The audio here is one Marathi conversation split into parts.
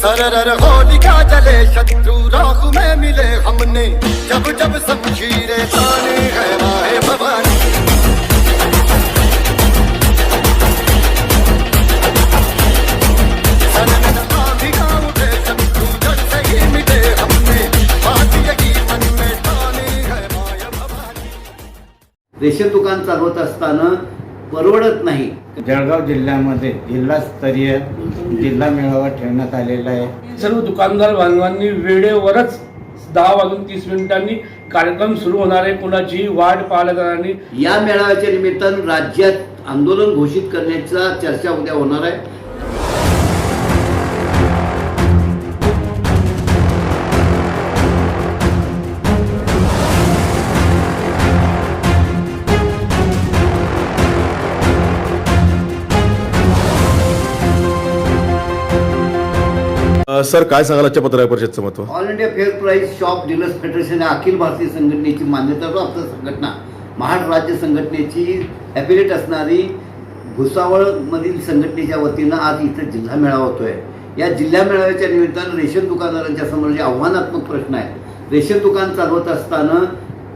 सरर होलिका जले शत्रु राख में मिले हमने। जब जब शमशीरें ताने है राहे भवानी। रेशन दुकान चालवत असताना परवडत नाही. जळगाव जिल्ह्यामध्ये जिल्हास्तरीय जिल्हा मेळावा ठेवण्यात आलेला आहे. सर्व दुकानदार बांधवांनी वेळेवरच दहा वाजून तीस मिनिटांनी कार्यक्रम सुरू होणार आहे. कुणाची वाट पाहायला जाणार नाही. या मेळाव्याच्या निमित्तानं राज्यात आंदोलन घोषित करण्याचा चर्चा उद्या होणार आहे. सर काय सांगाल आजच्या पत्रकार परिषदचं महत्त्व? All India fair price shop dealers federation अखिल भारतीय संघटनेची मान्यताप्राप्त संघटना महाराष्ट्र राज्य संघटनेची ॲफिलेट असणारी भुसावळमधील संघटनेच्या वतीनं आज इथं जिल्हा मेळावा होतोय. या जिल्हा मेळाव्याच्या निमित्तानं रेशन दुकानदारांच्या समोर जे आव्हानात्मक प्रश्न आहेत रेशन दुकान चालवत असताना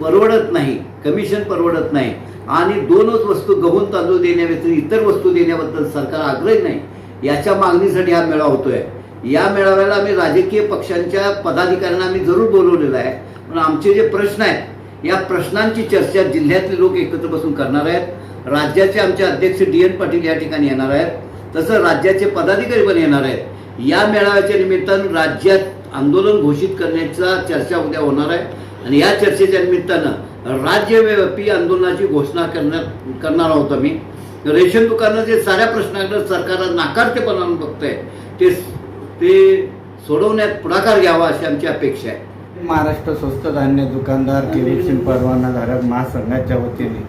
परवडत नाही कमिशन परवडत नाही आणि दोनच वस्तू गहून तांदूळ देण्याव्यतिरिक्त इतर वस्तू देण्याबद्दल सरकार आग्रही नाही याच्या मागणीसाठी हा मेळावा होतोय. या मेळाव्याला आम्ही राजकीय पक्षांच्या पदाधिकाऱ्यांना आम्ही जरूर बोलवलेलं आहे. पण आमचे जे प्रश्न आहेत या प्रश्नांची चर्चा जिल्ह्यातले लोक एकत्र बसून करणार आहेत. राज्याचे आमचे अध्यक्ष डी एन पाटील या ठिकाणी येणार आहेत. तसं राज्याचे पदाधिकारी पण येणार आहेत. या मेळाव्याच्या निमित्तानं राज्यात आंदोलन घोषित करण्याचा चर्चा उद्या होणार आहे. आणि या चर्चेच्या निमित्तानं राज्यव्यापी आंदोलनाची घोषणा करण्यात करणार आहोत आम्ही. रेशन दुकानं जे साऱ्या प्रश्नाकडे सरकार नाकारतेपणानं बघतंय ते ते सोडवण्यात पुढाकार घ्यावा अशी आमची अपेक्षा आहे. महाराष्ट्र स्वस्त धान्य दुकानदार केरोसिन परवानाधारक महासंघाच्या वतीने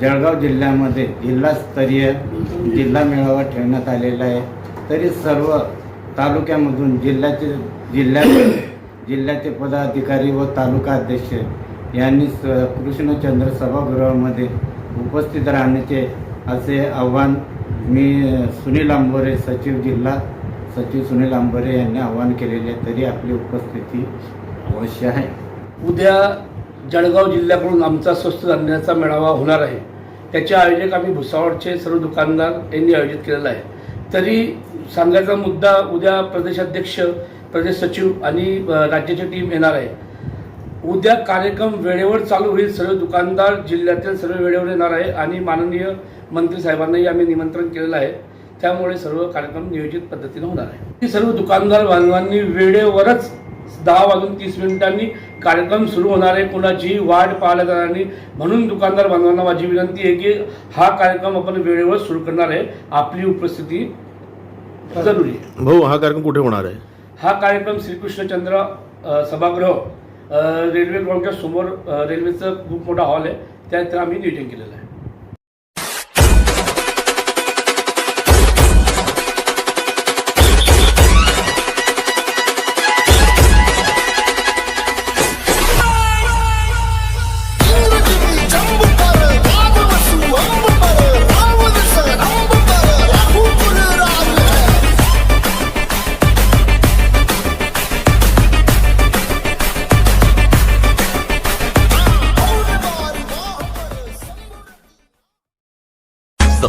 जळगाव जिल्ह्यामध्ये जिल्हास्तरीय जिल्हा मेळावा ठेवण्यात आलेला आहे. तरी सर्व तालुक्यामधून जिल्ह्याचे जिल्ह्याचे जिल्ह्याचे पदाधिकारी व तालुका अध्यक्ष यांनी स कृष्णचंद्र सभागृहामध्ये उपस्थित राहण्याचे असे आव्हान मी सुनील आंबोरे सचिव जिल्हा सचिव सुनील आंबरे यांनी आवाहन केलेले आहे तरी आपली उपस्थिती अवश्य आहे. उद्या जळगाव जिल्ह्याकडून आमचा स्वस्त धान्याचा मेळावा होणार आहे. त्याचे आयोजक आम्ही भुसावळचे सर्व दुकानदार यांनी आयोजित केलेलं आहे. तरी सांगायचा मुद्दा उद्या प्रदेशाध्यक्ष प्रदेश सचिव आणि राज्याची टीम येणार आहे. उद्या कार्यक्रम वेळेवर चालू होईल सर्व दुकानदार जिल्ह्यातील सर्व वेळेवर येणार आहे आणि माननीय मंत्री साहेबांनाही आम्ही निमंत्रण केलेलं आहे. त्यामुळे सर्व कार्यक्रम नियोजित पद्धतीने होणार आहे सर्व दुकानदार बांधवांनी वेळेवरच दहा वाजून तीस मिनिटांनी कार्यक्रम सुरू होणार आहे. कुणाची वाट पाहायला जाणार नाही. म्हणून दुकानदार बांधवांना माझी विनंती आहे की हा कार्यक्रम आपण वेळेवर सुरू करणार आहे. आपली उपस्थिती जरुरी आहे. भाऊ हा कार्यक्रम कुठे होणार आहे? हा कार्यक्रम श्रीकृष्णचंद्र अ, सभागृह अ, रेल्वे ग्राउंडच्या समोर अ, रेल्वेचं खूप मोठा हॉल आहे. त्यात आम्ही नियोजन केलेलं आहे.